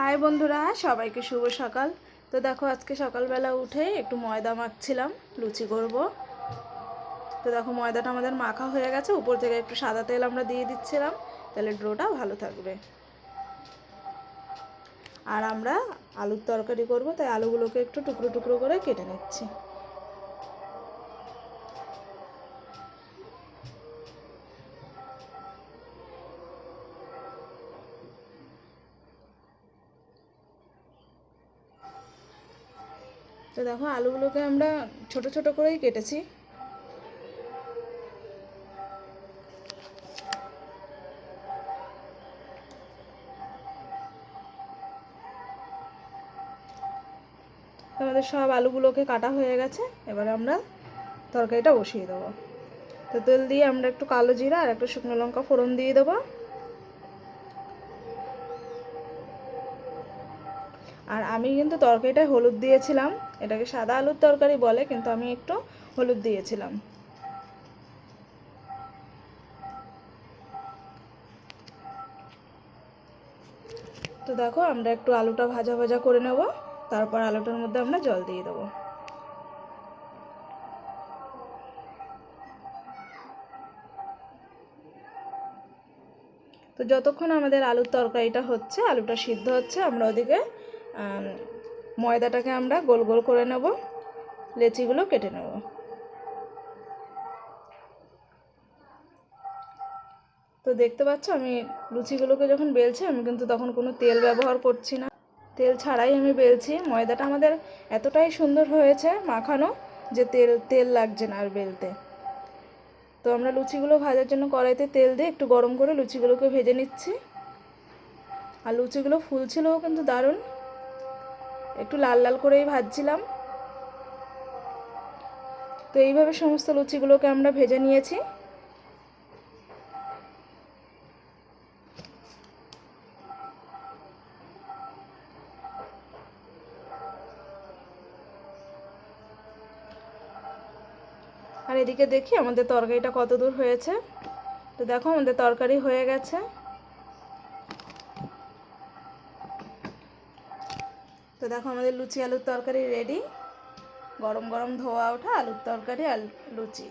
High বন্ধুরা, সবাইকে শুভ সকাল। তো দেখো, আজকে সকালবেলা উঠে একটু ময়দা মাখছিলাম, লুচি করব। তো দেখো, ময়দাটা আমাদের মাখা হয়ে গেছে। উপর থেকে একটু সাদা তেল আমরা দিয়ে দিচ্ছিলাম। তাহলে ড্রোটা ভালো থাকবে। আর আমরা আলুর তরকারি করব, তাই আলুগুলোকে একটু টুকরো টুকরো করে কেটে নিচ্ছি। তো দেখো, আলুগুলোকে আমরা ছোট ছোট করেই কেটেছি। আমাদের সব আলুগুলোকে কাটা হয়ে গেছে। এবারে আমরা তরকারিটা বসিয়ে দেবো। তো তেল দিয়ে আমরা একটু কালো জিরা আর একটু শুকনো লঙ্কা ফোড়ন দিয়ে দেবো। আর আমি কিন্তু তরকারিটায় হলুদ দিয়েছিলাম। এটাকে সাদা আলুর তরকারি বলে, কিন্তু আমি একটু হলুদ দিয়েছিলাম। তো দেখো, আমরা একটু আলুটা ভাজা ভাজা করে নেব। তারপর আলুটার মধ্যে আমরা জল দিয়ে দেবো। তো যতক্ষণ আমাদের আলুর তরকারিটা হচ্ছে, আলুটা সিদ্ধ হচ্ছে, আমরা ওদিকে ময়দাটাকে আমরা গোল গোল করে নেব, লেচিগুলো কেটে নেব। তো দেখতে পাচ্ছ, আমি লুচিগুলোকে যখন বেলছি, আমি কিন্তু তখন কোনো তেল ব্যবহার করছি না। তেল ছাড়াই আমি বেলছি। ময়দাটা আমাদের এতটাই সুন্দর হয়েছে মাখানো যে তেল তেল লাগছে না আর বেলতে। তো আমরা লুচিগুলো ভাজার জন্য কড়াইতে তেল দিয়ে একটু গরম করে লুচিগুলোকে ভেজে নিচ্ছি। আর লুচিগুলো ফুলছিলও কিন্তু দারুণ। একটু লাল লাল করেই ভাজছিলাম। তো এইভাবে সমস্ত লুচিগুলোকে আমরা ভেজে নিয়েছি। আর এদিকে দেখি আমাদের তরকারিটা কত দূর হয়েছে। তো দেখো আমাদের তরকারি হয়ে গেছে। তো দেখো আমাদের লুচি, আলুর তরকারি রেডি গরম গরম ধোয়া ওঠা, আলুর তরকারি আর লুচি।